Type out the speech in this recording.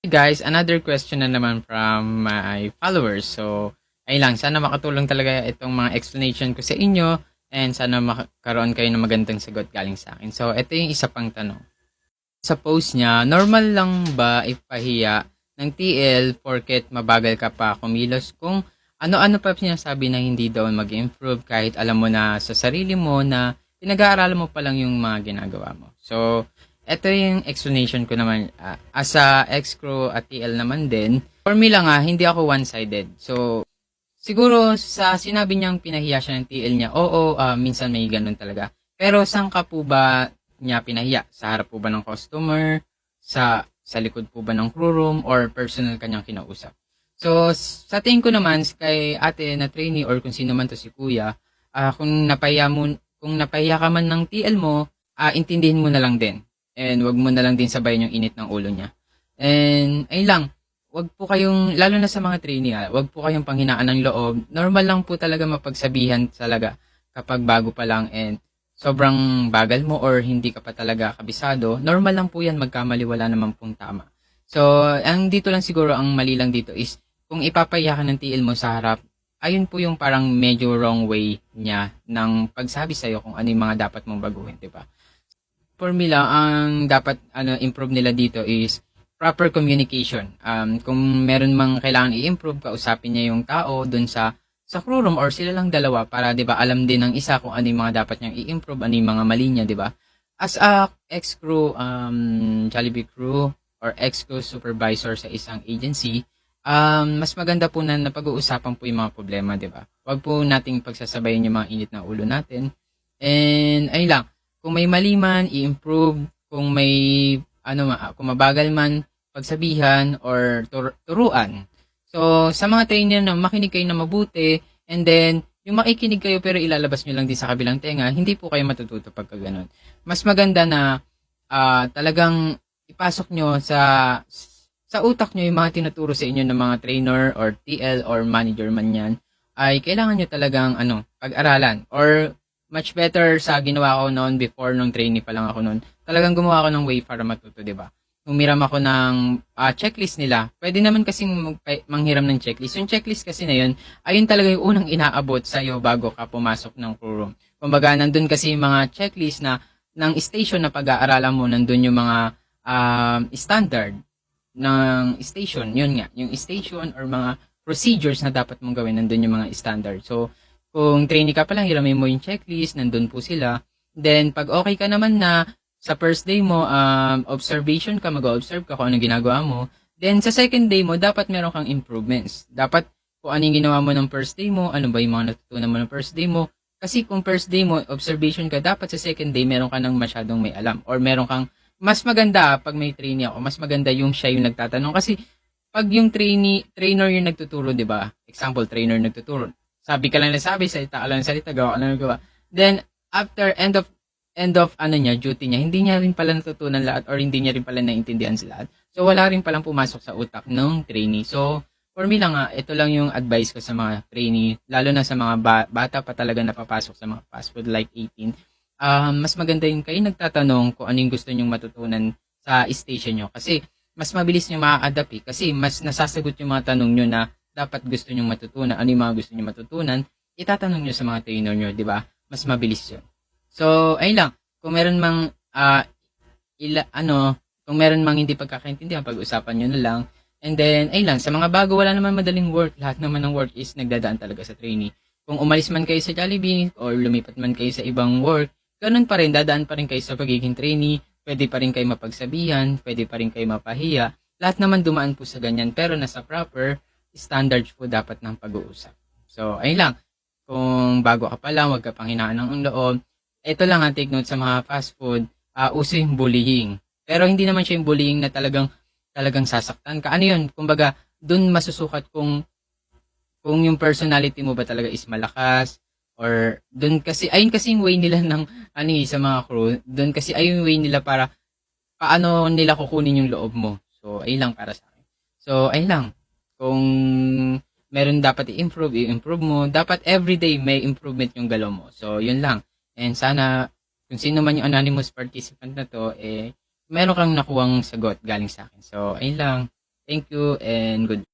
Hey guys, another question na naman from my followers. So, ay lang, sana makatulong talaga itong mga explanation ko sa inyo and sana makaroon kayo ng magandang sagot galing sa akin. So, ito yung isa pang tanong. Sa post niya, normal lang ba ipahiya ng TL porket mabagal ka pa kumilos kung ano-ano pa sinasabi na hindi daw mag-improve kahit alam mo na sa sarili mo na pinag-aaralan mo pa lang yung mga ginagawa mo. So, ito yung explanation ko naman. ah, as a ex-crew at TL naman din, for me lang ah, hindi ako one-sided. So, siguro sa sinabi niyang pinahiya siya ng TL niya, oo, ah, minsan may ganun talaga. Pero saan ka po ba niya pinahiya? Sa harap po ba ng customer? Sa, sa likod po ba ng crew room? Or personal kanyang kinausap? So, sa tingin ko naman, kay ate na trainee or kung sino man to si kuya, ah, kung napahiya mo, kung napahiya ka man ng TL mo, ah, intindihin mo na lang din. And wag mo na lang din sabayan yung init ng ulo niya. And ayun lang, wag po kayong, lalo na sa mga trainee, ah, wag po kayong panghinaan ng loob. Normal lang po talaga mapagsabihan talaga kapag bago pa lang and sobrang bagal mo or hindi ka pa talaga kabisado. Normal lang po yan, magkamali, wala naman pong tama. So, ang dito lang siguro, ang mali lang dito is, kung ipapahiya ka ng TL mo sa harap, ayun po yung parang medyo wrong way niya ng pagsabi sa'yo kung ano yung mga dapat mong baguhin, di ba? For ang dapat ano improve nila dito is proper communication. Um, kung meron mang kailangan i-improve, kausapin niya yung tao dun sa sa crew room or sila lang dalawa para 'di ba alam din ng isa kung ano yung mga dapat niyang i-improve, ano yung mga mali niya, 'di ba? As a ex-crew um Jollibee crew or ex-crew supervisor sa isang agency, um, mas maganda po na napag-uusapan po yung mga problema, 'di ba? Huwag po nating pagsasabayin yung mga init na ulo natin. And ayun lang, kung may mali man, i-improve. Kung may, ano kung mabagal man, pagsabihan or tur- turuan. So, sa mga trainer na makinig kayo na mabuti, and then, yung makikinig kayo pero ilalabas nyo lang din sa kabilang tenga, hindi po kayo matututo pagka ganun. Mas maganda na ah, talagang ipasok nyo sa sa utak nyo yung mga tinuturo sa inyo ng mga trainer or TL or manager man yan, ay kailangan nyo talagang ano, pag-aralan or much better sa ginawa ko noon before nung trainee pa lang ako noon. Talagang gumawa ako ng way para matuto, 'di ba? Humiram ako ng ah, checklist nila. Pwede naman magpa- manghiram ng checklist. Yung checklist kasi na yun, ayun talaga yung unang inaabot sa iyo bago ka pumasok ng crew room. Kumbaga, nandun kasi yung mga checklist na ng station na pag-aaralan mo, nandun yung mga um, standard ng station. Yun nga, yung station or mga procedures na dapat mong gawin, nandun yung mga standard. So, kung trainee ka pa lang, hiramin mo yung checklist, nandun po sila. Then, pag okay ka naman na sa first day mo, um, observation ka, mag-observe ka kung ano ginagawa mo. Then, sa second day mo, dapat meron kang improvements. Dapat kung ano yung ginawa mo ng first day mo, ano ba yung mga natutunan mo ng first day mo. Kasi kung first day mo, observation ka, dapat sa second day, meron ka nang masyadong may alam. Or meron kang, mas maganda pag may trainee ako, mas maganda yung siya yung nagtatanong. Kasi, pag yung trainee, trainer yung nagtuturo, di ba? Example, trainer nagtuturo. Sabi ka lang na sabi, salita ka lang ng salita, gawa ka lang ng gawa. Then, after end of end of ano niya, duty niya, hindi niya rin pala natutunan lahat or hindi niya rin pala naintindihan sa lahat. So, wala rin palang pumasok sa utak ng trainee. So, for me lang nga, ito lang yung advice ko sa mga trainee, lalo na sa mga ba- bata pa talaga napapasok sa mga fast food like 18. Um, mas maganda yung kayo nagtatanong kung ano yung gusto nyong matutunan sa station nyo. Kasi, mas mabilis nyo ma-adapt eh. Kasi, mas nasasagot yung mga tanong nyo na dapat gusto nyong matutunan, ano yung mga gusto nyong matutunan, itatanong nyo sa mga trainer nyo, di ba? Mas mabilis yun. So, ayun lang. Kung meron mang, ah, ila, ano, kung meron mang hindi pagkakaintindihan, pag-usapan nyo na lang. And then, ayun lang, sa mga bago, wala naman madaling work. Lahat naman ng work is nagdadaan talaga sa trainee. Kung umalis man kayo sa Jollibee, or lumipat man kayo sa ibang work, ganun pa rin, dadaan pa rin kayo sa pagiging trainee, pwede pa rin kayo mapagsabihan, pwede pa rin kayo mapahiya. Lahat naman dumaan po sa ganyan, pero nasa proper standards po dapat ng pag-uusap. So, ayun lang. Kung bago ka pa lang, huwag ka pang ng loob. Ito lang ang take note sa mga fast food, uh, uso yung bullying. Pero hindi naman siya yung bullying na talagang talagang sasaktan ka. Ano yun? Kumbaga, dun masusukat kung kung yung personality mo ba talaga is malakas or dun kasi ayun kasi yung way nila ng ano eh, sa mga crew dun kasi ayun yung way nila para paano nila kukunin yung loob mo so ayun lang para sa akin so ayun lang kung meron dapat i-improve i-improve mo. Dapat everyday may improvement yung galaw mo. So yun lang. And sana kung sino man yung anonymous participant na to eh meron kang nakuwang sagot galing sa akin. So ayun lang. Thank you and good